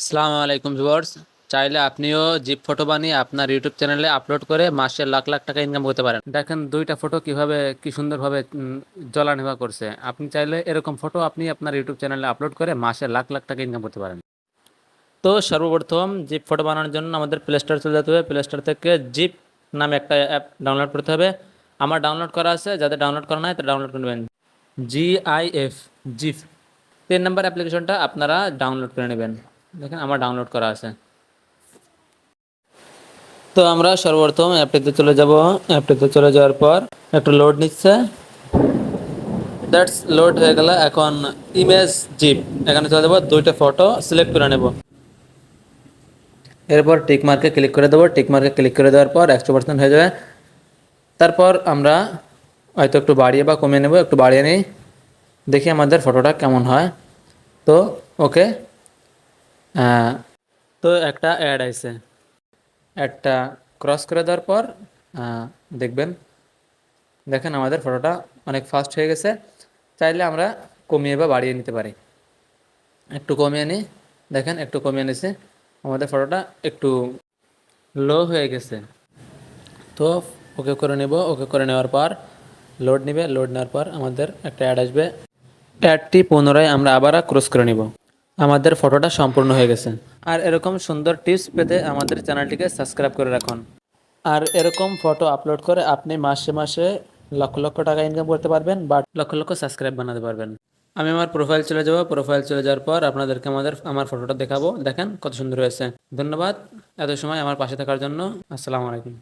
আসসালামু আলাইকুম ভিউয়ার্স। চাইলে আপনিও জিপ ফটো বানিয়ে আপনার ইউটিউব চ্যানেলে আপলোড করে মাসে লাখ লাখ টাকা ইনকাম করতে পারেন। দেখেন দুইটা ফটো কীভাবে কি সুন্দরভাবে উম, জ্বলানিভা করছে। আপনি চাইলে এরকম ফটো আপনি আপনার ইউটিউব চ্যানেলে আপলোড করে মাসে লাখ লাখ টাকা ইনকাম করতে পারেন। তো সর্বপ্রথম জিপ ফটো বানানোর জন্য আমাদের প্লে স্টোর চলে যেতে হবে। প্লে স্টোর থেকে জিপ নামে একটা অ্যাপ ডাউনলোড করতে হবে। আমার ডাউনলোড করা আছে যাদের ডাউনলোড করা নাই তারা ডাউনলোড করে নেবেন। জিআইএফ জিপ তিন নম্বর অ্যাপ্লিকেশনটা আপনারা ডাউনলোড করে নেবেন। দেখেন, আমার ডাউনলোড করা আছে। তো আমরা সর্বপ্রথম অ্যাপটিতে চলে যাব। অ্যাপটিতে চলে যাওয়ার পর একটু লোড নিচ্ছে। দ্যাটস লোড হয়ে গেল এখন ইমেজ জিপ এখানে চলে যাব, দুইটা ফটো সিলেক্ট করে নেব। এরপর টিক মার্কে ক্লিক করে দেবো। টিক মার্কে ক্লিক করে দেওয়ার পর একশো পার্সেন্ট হয়ে যাবে। তারপর আমরা হয়তো একটু বাড়িয়ে বা কমিয়ে নেব, একটু বাড়িয়ে নিই। দেখি আমাদের ফটোটা কেমন হয়। তো ওকে তো একটা অ্যাড আছে অ্যাডটা ক্রস করে দেওয়ার পর দেখবেন, দেখেন আমাদের ফটোটা অনেক ফাস্ট হয়ে গেছে। চাইলে আমরা কমিয়ে বা বাড়িয়ে নিতে পারি। একটু কমিয়ে নিই। দেখেন, একটু কমিয়ে নিছি আমাদের ফটোটা একটু লো হয়ে গেছে। তো ওকে করে নেব। ওকে করে নেওয়ার পর লোড নেবে। লোড নেওয়ার পর আমাদের একটা অ্যাড আসবে। অ্যাডটি পুনরায় আমরা আবার ক্রস করে নিব। আমাদের ফটোটা সম্পূর্ণ হয়ে গেছে। আর এরকম সুন্দর টিপস পেতে আমাদের চ্যানেলটিকে সাবস্ক্রাইব করে রাখুন। আর এরকম ফটো আপলোড করে আপনি মাসে মাসে লক্ষ লক্ষ টাকা ইনকাম করতে পারবেন বা লক্ষ লক্ষ সাবস্ক্রাইব বানাতে পারবেন। আমি আমার প্রোফাইল চলে যাব। প্রোফাইল চলে যাওয়ার পর আপনাদেরকে আমাদের, আমার ফটোটা দেখাবো। দেখেন কত সুন্দর হয়েছে। ধন্যবাদ। এত সময় আমার পাশে থাকার জন্য। আসসালামু আলাইকুম।